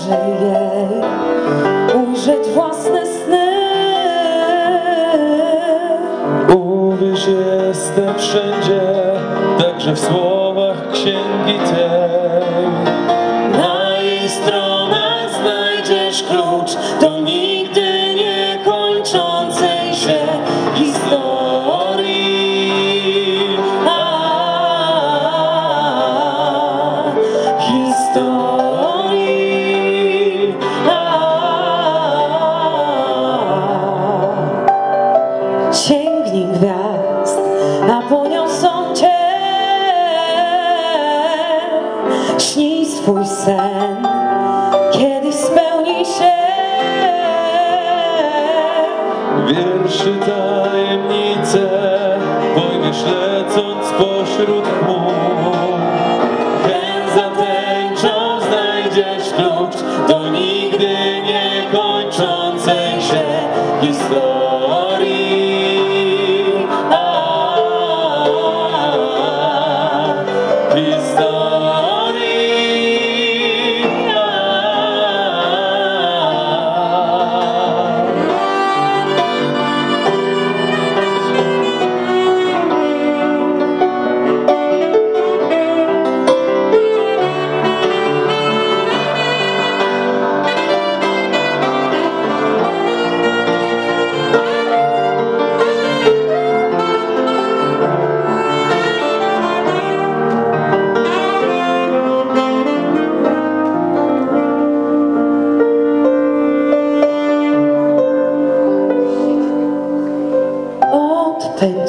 pomoże jej ujrzeć własne sny. Uwierz, jestem wszędzie, także w słowach księgi Tej. Sięgnij gwiazd, a poniosą cię Śnij swój sen, kiedyś spełni się Wierszy tajemnice pojmiesz lecąc pośród chmur. Hen za tęczą znajdziesz klucz do nigdy niekończącej się historii.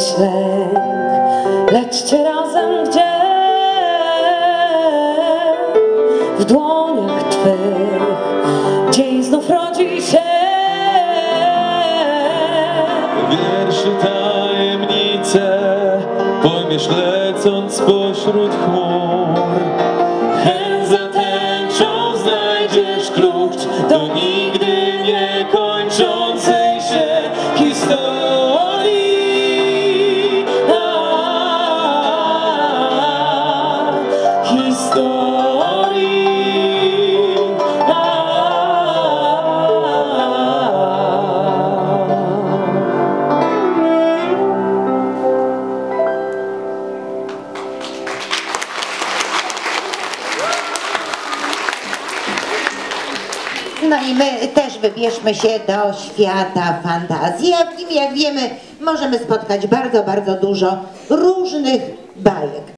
Lęk, lećcie razem gdzie W dłoniach Twych dzień znów rodzi się Wierszy tajemnice pojmiesz lecąc pośród chmur. Hen za tęczą znajdziesz klucz do nigdy niekończącej się historii. No i my też wybierzmy się do świata fantazji, a w nim, jak wiemy, możemy spotkać bardzo, bardzo dużo różnych bajek.